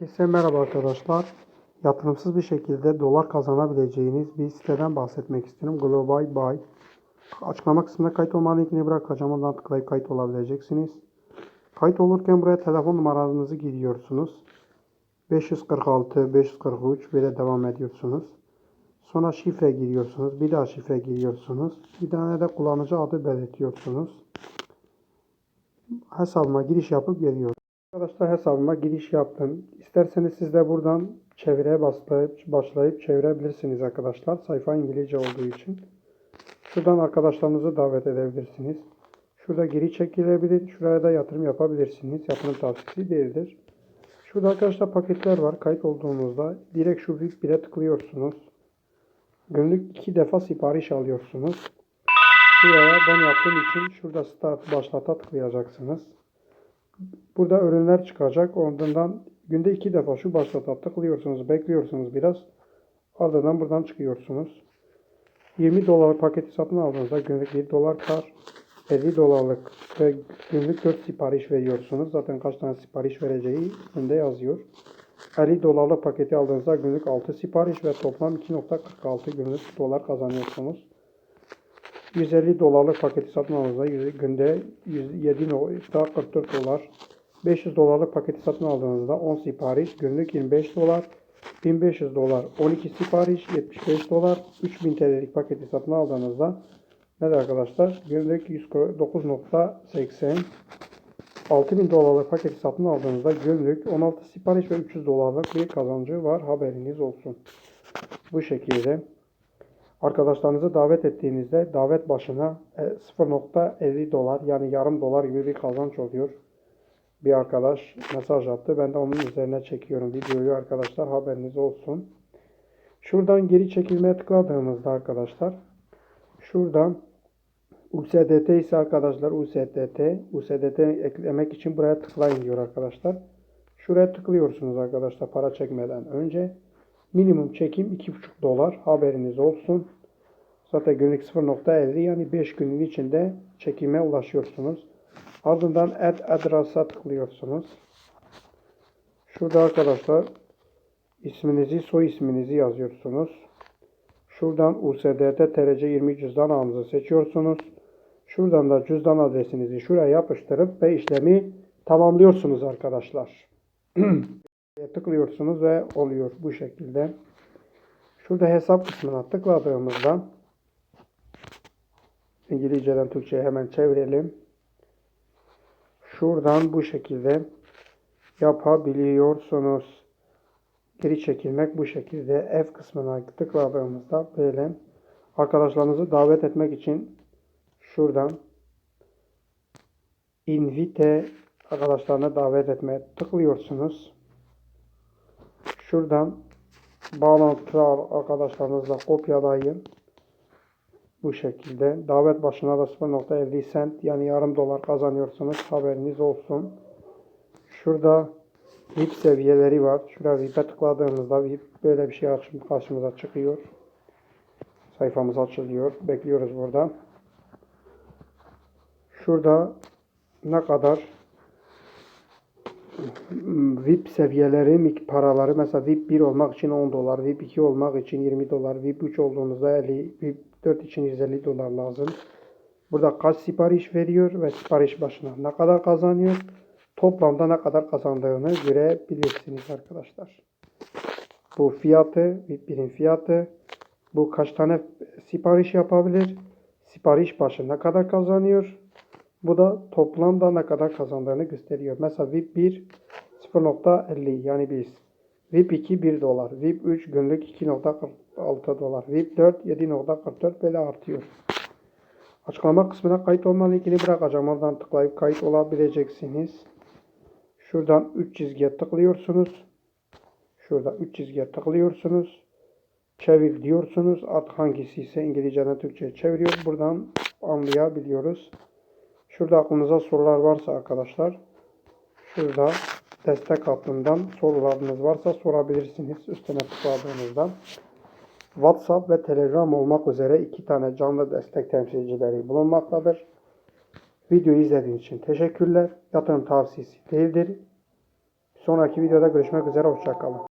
Herkese merhaba arkadaşlar. Yatırımsız bir şekilde dolar kazanabileceğiniz bir siteden bahsetmek istiyorum. Global Buy. Açıklama kısmında kayıt olma linkini bırakacağım. Ondan tıklayıp kayıt olabileceksiniz. Kayıt olurken buraya telefon numaranızı giriyorsunuz. 546, 543 böyle devam ediyorsunuz. Sonra şifre giriyorsunuz. Bir daha şifre giriyorsunuz. Bir tane de kullanıcı adı belirtiyorsunuz. Hesabıma giriş yapıp geliyorum. Arkadaşlar hesabıma giriş yaptım. İsterseniz siz de buradan çevireye başlayıp, başlayıp çevirebilirsiniz arkadaşlar. Sayfa İngilizce olduğu için. Şuradan arkadaşlarınızı davet edebilirsiniz. Şurada geri çekilebilir. Şuraya da yatırım yapabilirsiniz. Yatırım tavsiyesi değildir. Şurada arkadaşlar paketler var. Kayıt olduğunuzda direkt şu VIP 1'e tıklıyorsunuz. Günlük iki defa sipariş alıyorsunuz. Buraya ben yaptığım için şurada start başlata tıklayacaksınız. Burada ürünler çıkacak. Ondan günde iki defa şu başlata tıklıyorsunuz. Bekliyorsunuz biraz. Ardından buradan çıkıyorsunuz. 20 dolar paketi satın aldığınızda günlük 1 dolar kar. 50 dolarlık ve günlük 4 sipariş veriyorsunuz. Zaten kaç tane sipariş vereceği önde yazıyor. 50 dolarlık paketi aldığınızda günlük 6 sipariş ve toplam 2.46 günlük dolar kazanıyorsunuz. 150 dolarlık paketi satın aldığınızda günde 7.44 dolar. 500 dolarlık paketi satın aldığınızda 10 sipariş günlük 25 dolar. 1500 dolar 12 sipariş 75 dolar. 3000 TL'lik paketi satın aldığınızda ne de arkadaşlar günlük 109.80 6000 dolarlık paketi satın aldığınızda günlük 16 sipariş ve 300 dolarlık bir kazancı var haberiniz olsun. Bu şekilde arkadaşlarınızı davet ettiğinizde davet başına e, 0.50 dolar yani yarım dolar gibi bir kazanç oluyor. Bir arkadaş mesaj attı. Ben de onun üzerine çekiyorum videoyu arkadaşlar haberiniz olsun. Şuradan geri çekilmeye tıkladığımızda arkadaşlar şuradan USDT ise arkadaşlar USDT USDT eklemek için buraya tıklayın diyor arkadaşlar. Şuraya tıklıyorsunuz arkadaşlar para çekmeden önce. Minimum çekim 2,5 dolar haberiniz olsun. Zaten günlük 0.50 yani 5 günün içinde çekime ulaşıyorsunuz. Ardından add address'a tıklıyorsunuz. Şurada arkadaşlar isminizi, soy isminizi yazıyorsunuz. Şuradan USDT TRC 20 cüzdan ağınızı seçiyorsunuz. Şuradan da cüzdan adresinizi şuraya yapıştırıp ve işlemi tamamlıyorsunuz arkadaşlar. tıklıyorsunuz ve oluyor bu şekilde. Şurada hesap kısmına tıkladığımızda İngilizceden Türkçe'ye hemen çevirelim. Şuradan bu şekilde yapabiliyorsunuz. Geri çekilmek bu şekilde. F kısmına tıkladığımızda böyle arkadaşlarınızı davet etmek için şuradan invite arkadaşlarına davet etmeye tıklıyorsunuz. Şuradan bağlantılar arkadaşlarınızla kopyalayın. Bu şekilde. Davet başına da 0.50 cent yani yarım dolar kazanıyorsunuz. Haberiniz olsun. Şurada VIP seviyeleri var. Şuraya VIP'e tıkladığımızda VIP böyle bir şey karşımıza çıkıyor. Sayfamız açılıyor. Bekliyoruz burada. Şurada ne kadar VIP seviyeleri paraları mesela VIP 1 olmak için 10 dolar, VIP 2 olmak için 20 dolar, VIP 3 olduğunuzda 50, VIP 4 için 150 dolar lazım. Burada kaç sipariş veriyor ve sipariş başına ne kadar kazanıyor? Toplamda ne kadar kazandığını görebilirsiniz arkadaşlar. Bu fiyatı, VIP 1'in fiyatı. Bu kaç tane sipariş yapabilir? Sipariş başı ne kadar kazanıyor? Bu da toplamda ne kadar kazandığını gösteriyor. Mesela VIP 1 0.50 yani biz. VIP 2 1 dolar. VIP 3 günlük 2.46 dolar. VIP 4 7.44 böyle artıyor. Açıklama kısmına kayıt olma linkini bırakacağım. Oradan tıklayıp kayıt olabileceksiniz. Şuradan 3 çizgiye tıklıyorsunuz. Şurada 3 çizgiye tıklıyorsunuz. Çevir diyorsunuz. Artık hangisi ise İngilizceden Türkçe'ye çeviriyor. Buradan anlayabiliyoruz. Şurada aklınıza sorular varsa arkadaşlar şurada destek hattından sorularınız varsa sorabilirsiniz üstüne tıkladığınızda. WhatsApp ve Telegram olmak üzere iki tane canlı destek temsilcileri bulunmaktadır. Videoyu izlediğiniz için teşekkürler. Yatırım tavsiyesi değildir. Sonraki videoda görüşmek üzere. Hoşçakalın.